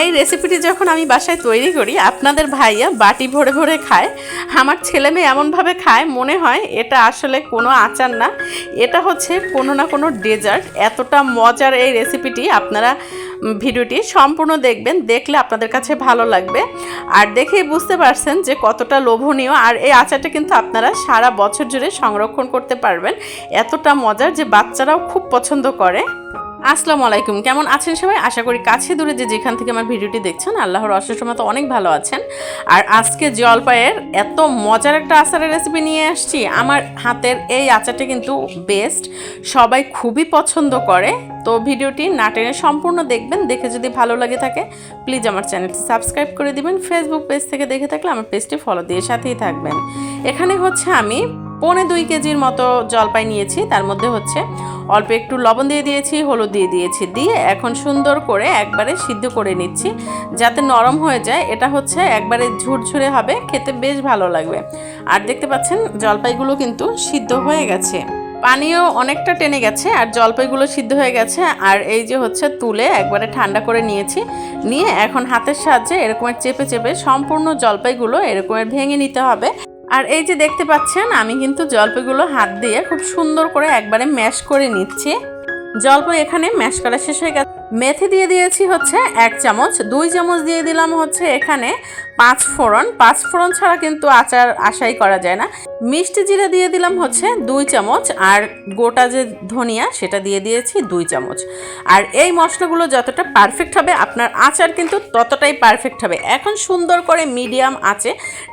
এই রেসিপিটি যখন আমি বাসায় তৈরি করি, আপনাদের ভাইয়া বাটি ভরে ভরে খায়। আমার ছেলে মেয়ে এমনভাবে খায়, মনে হয় এটা আসলে কোনো আচার না। এটা হচ্ছে কোনো না কোনো ডেজার্ট এতটা মজার এই রেসিপিটি আপনারা ভিডিওটি সম্পূর্ণ দেখবেন, দেখলে আপনাদের কাছে ভালো লাগবে। আর দেখেই বুঝতে পারছেন যে কতটা লোভনীয়। আর এই আচারটা কিন্তু আপনারা সারা বছর জুড়ে সংরক্ষণ করতে পারবেন। এতটা মজার যে বাচ্চারাও খুব পছন্দ করে। আসসালামু আলাইকুম। কেমন আছেন সবাই? আশা করি কাছে দূরে যে যেখান থেকে আমার ভিডিওটি দেখছেন, আল্লাহর অশেষ তো অনেক ভালো আছেন। আর আজকে জলপাইয়ের এত মজার একটা আচারের রেসিপি নিয়ে আসছি। আমার হাতের এই আচারটা কিন্তু বেস্ট সবাই খুবই পছন্দ করে। তো ভিডিওটি না টেনে সম্পূর্ণ দেখবেন। দেখে যদি ভালো লাগে থাকে প্লিজ আমার চ্যানেলটি সাবস্ক্রাইব করে দিবেন। ফেসবুক পেজ থেকে দেখে থাকলে আমার পেজটি ফলো দিয়ে সাথেই থাকবেন। এখানে হচ্ছে আমি পৌনে দুই কেজির মতো জলপাই নিয়েছি। তার মধ্যে হচ্ছে অল্প একটু লবণ দিয়ে দিয়েছি, হলুদ দিয়ে দিয়েছি। দিয়ে এখন সুন্দর করে একবারে সিদ্ধ করে নিচ্ছি যাতে নরম হয়ে যায়। এটা হচ্ছে একবারে ঝুরঝুরে হবে, খেতে বেশ ভালো লাগবে। আর দেখতে পাচ্ছেন, জলপাইগুলো কিন্তু সিদ্ধ হয়ে গেছে। পানিও অনেকটা টেনে গেছে আর জলপাইগুলো সিদ্ধ হয়ে গেছে। আর এই যে হচ্ছে তুলে একবারে ঠান্ডা করে নিয়েছি। নিয়ে এখন হাতের সাহায্যে এরকমের চেপে চেপে সম্পূর্ণ জলপাইগুলো এরকমের ভেঙে নিতে হবে। আর এই যে দেখতে পাচ্ছেন, আমি কিন্তু জলপাইগুলো হাত দিয়ে খুব সুন্দর করে একবারে ম্যাশ করে নিচ্ছি। জলপাই এখানে ম্যাশ করা শেষ হয়ে গেছে। মেথি দিয়ে দিয়েছি হচ্ছে এক চামচ, দুই চামচ দিয়ে দিলাম হচ্ছে এখানে পাঁচ ফোড়ন। পাঁচ ফোড়ন ছাড়া কিন্তু আচার আশাই করা যায় না। মিষ্টি জিরা দিয়ে দিলাম হচ্ছে দুই চামচ, আর গোটা যে ধনিয়া সেটা দিয়ে দিয়েছি দুই চামচ। আর এই মশলাগুলো যতটা পারফেক্ট হবে, আপনার আচার কিন্তু ততটাই পারফেক্ট হবে। এখন সুন্দর করে মিডিয়াম আঁচে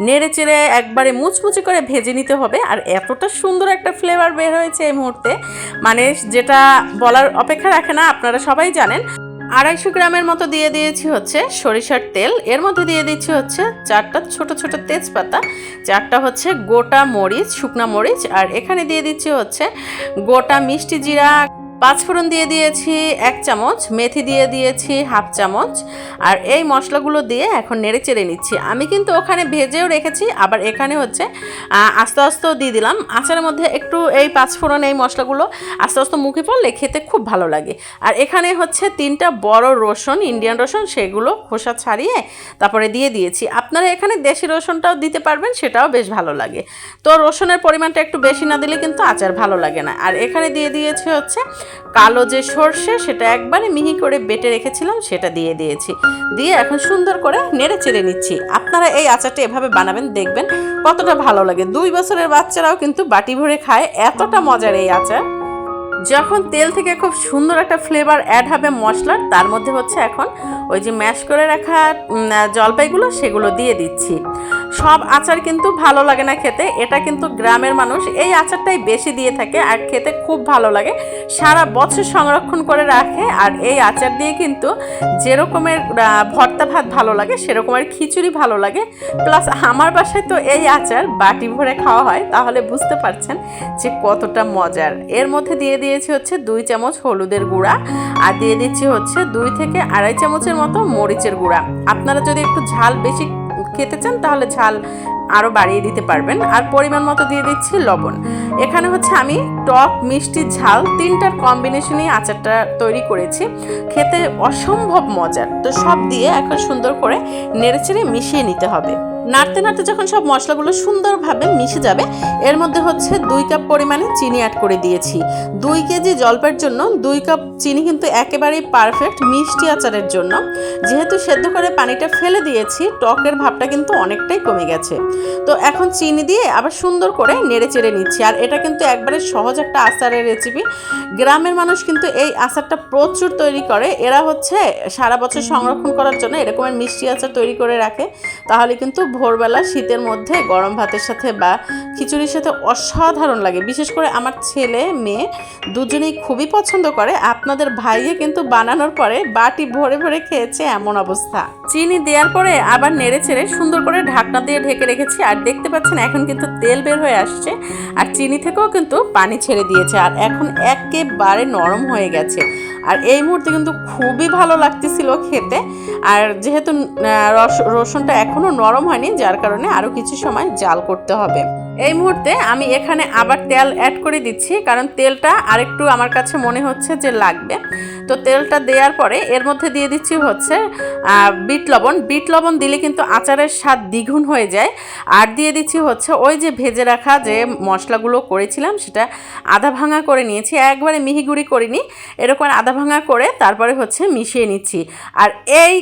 নেড়ে চেড়ে একবারে মুচমুচে করে ভেজে নিতে হবে, আর এতটা সুন্দর একটা ফ্লেভার বের হয়েছে এই মুহূর্তে। মানে যেটা বলার অপেক্ষা রাখে না, আপনারা সবাই জানেন। আড়াইশো গ্রামের মতো দিয়ে দিয়েছি হচ্ছে সরিষার তেল। এর মধ্যে দিয়ে দিচ্ছি হচ্ছে চারটা ছোট ছোট তেজপাতা, চারটা হচ্ছে গোটা মরিচ, শুকনা মরিচ, আর এখানে দিয়ে দিচ্ছি হচ্ছে গোটা মিষ্টি জিরা পাঁচফোড়ন দিয়ে দিয়েছি এক চামচ, মেথি দিয়ে দিয়েছি হাফ চামচ, আর এই মশলাগুলো দিয়ে এখন নেড়ে চেড়ে নিচ্ছি। আমি কিন্তু ওখানে ভেজেও রেখেছি, আবার এখানে হচ্ছে আস্তে আস্তেও দিয়ে দিলাম। আচারের মধ্যে একটু এই পাঁচফোড়ন এই মশলাগুলো আস্তে আস্তে মুখে পড়লে খেতে খুব ভালো লাগে। আর এখানে হচ্ছে তিনটা বড় রসুন, ইন্ডিয়ান রসুন, সেগুলো খোসা ছাড়িয়ে তারপরে দিয়ে দিয়েছি। আপনারা এখানে দেশি রসুনটাও দিতে পারবেন, সেটাও বেশ ভালো লাগে। তো রসুনের পরিমাণটা একটু বেশি না দিলে কিন্তু আচার ভালো লাগে না। আর এখানে দিয়ে দিয়েছি হচ্ছে কালো যে সর্ষে, সেটা একবারে মিহি করে বেটে রেখেছিলাম, সেটা দিয়ে দিয়েছি। দিয়ে এখন সুন্দর করে নেড়ে চেড়ে নিচ্ছি। আপনারা এই আচারটা এভাবে বানাবেন, দেখবেন কতটা ভালো লাগে। দুই বছরের বাচ্চারাও কিন্তু বাটি ভরে খায়, এতটা মজার এই আচার। যখন তেল থেকে খুব সুন্দর একটা ফ্লেভার অ্যাড হবে মশলার, তার মধ্যে হচ্ছে এখন ওই যে ম্যাশ করে রাখা জলপাইগুলো, সেগুলো দিয়ে দিচ্ছি। সব আচার কিন্তু ভালো লাগে না খেতে। এটা কিন্তু গ্রামের মানুষ এই আচারটাই বেশি দিয়ে থাকে আর খেতে খুব ভালো লাগে। সারা বছর সংরক্ষণ করে রাখে আর এই আচার দিয়ে কিন্তু যেরকমের ভর্তা ভাত ভালো লাগে সেরকমের খিচুড়ি ভালো লাগে। প্লাস আমার বাসায় তো এই আচার বাটি ভরে খাওয়া হয়, তাহলে বুঝতে পারছেন যে কতটা মজার। এর মধ্যে দিয়ে দিয়েছি হচ্ছে দুই চামচ হলুদের গুঁড়া আর দিয়ে দিচ্ছি হচ্ছে দুই থেকে আড়াই চামচের মতো মরিচের গুঁড়া। আপনারা যদি একটু ঝাল বেশি খেতে চান, তাহলে ঝাল আরও বাড়িয়ে দিতে পারবেন। আর পরিমাণ মতো দিয়ে দিচ্ছি লবণ। এখানে হচ্ছে আমি টক, মিষ্টি, ঝাল তিনটার কম্বিনেশনে আচারটা তৈরি করেছি। খেতে অসম্ভব মজার। তো সব দিয়ে এখন সুন্দর করে নেড়েচেড়ে মিশিয়ে নিতে হবে। নাড়তে নাড়তে যখন সব মশলাগুলো সুন্দরভাবে মিশে যাবে, এর মধ্যে হচ্ছে দুই কাপ পরিমাণে চিনি অ্যাড করে দিয়েছি। দুই কেজি জলপাইয়ের জন্য দুই কাপ চিনি কিন্তু একেবারেই পারফেক্ট মিষ্টি আচারের জন্য। যেহেতু সেদ্ধ করে পানিটা ফেলে দিয়েছি, টকের ভাবটা কিন্তু অনেকটাই কমে গেছে। তো এখন চিনি দিয়ে আবার সুন্দর করে নেড়ে চেড়ে নিচ্ছি। আর এটা কিন্তু একবারে সহজ একটা আচারের রেসিপি গ্রামের মানুষ কিন্তু এই আচারটা প্রচুর তৈরি করে। এরা হচ্ছে সারা বছর সংরক্ষণ করার জন্য এরকমের মিষ্টি আচার তৈরি করে রাখে। তাহলে কিন্তু ভোরবেলা শীতের মধ্যে গরম ভাতের সাথে বা খিচুড়ির সাথে অসাধারণ লাগে। বিশেষ করে আমার ছেলে, মেয়ে দুজনেই খুবই পছন্দ করে। আপনাদের ভাইয়ে কিন্তু বানানোর পরে বাটি ভরে ভরে খেয়েছে এমন অবস্থা। চিনি দেওয়ার পরে আবার নেড়ে চেড়ে সুন্দর করে ঢাকনা দিয়ে ঢেকে রেখেছি আর দেখতে পাচ্ছেন এখন কিন্তু তেল বের হয়ে আসছে আর চিনি থেকেও কিন্তু পানি ছেড়ে দিয়েছে আর এখন একেবারে নরম হয়ে গেছে। আর এই মুহূর্তে কিন্তু খুবই ভালো লাগতেছিল খেতে। আর যেহেতু রস, রসুনটা এখনও নরম হয়নি যার কারণে আরও কিছু সময় জাল করতে হবে। এই মুহূর্তে আমি এখানে আবার তেল অ্যাড করে দিচ্ছি, কারণ তেলটা আরেকটু আমার কাছে মনে হচ্ছে যে লাগবে। তো তেলটা দেওয়ার পরে এর মধ্যে দিয়ে দিচ্ছি হচ্ছে বিট লবণ। বিট লবণ দিলে কিন্তু আচারের স্বাদ দ্বিগুণ হয়ে যায়। আর দিয়ে দিচ্ছি হচ্ছে ওই যে ভেজে রাখা যে মশলাগুলো করেছিলাম, সেটা আধা ভাঙা করে নিয়েছি। একবারে মিহি গুঁড়ি করিনি, এরকম আধা ভাঙা করে তারপরে হচ্ছে মিশিয়ে নিচ্ছি। আর এই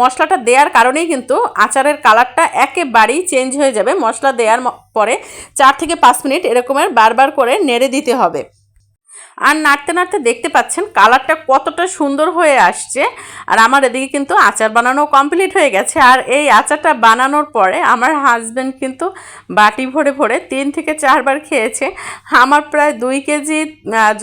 মশলাটা দেওয়ার কারণেই কিন্তু আচারের কালারটা একেবারেই চেঞ্জ হয়ে যাবে। মশলা দেওয়ার ম- পরে। চার থেকে পাঁচ মিনিট এরকমের বারবার করে নেড়ে দিতে হবে। আর নাড়তে নাড়তে দেখতে পাচ্ছেন কালারটা কতটা সুন্দর হয়ে আসছে। আর আমার এদিকে কিন্তু আচার বানানো কমপ্লিট হয়ে গেছে। আর এই আচারটা বানানোর পরে আমার হাজব্যান্ড কিন্তু বাটি ভরে ভরে তিন থেকে চারবার খেয়েছে। আমার প্রায় দুই কেজি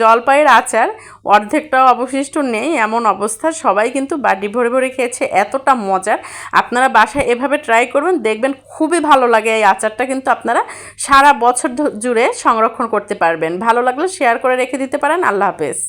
জলপাইয়ের আচার অর্ধেকটাও অবশিষ্ট নেই, এমন অবস্থা। সবাই কিন্তু বাটি ভরে ভরে খেয়েছে, এতটা মজার। আপনারা বাসায় এভাবে ট্রাই করবেন, দেখবেন খুবই ভালো লাগে এই আচারটা, কিন্তু আপনারা সারা বছর জুড়ে সংরক্ষণ করতে পারবেন। ভালো লাগলে শেয়ার করে রেখে দিতে পারেন। আল্লাহ হাফেজ।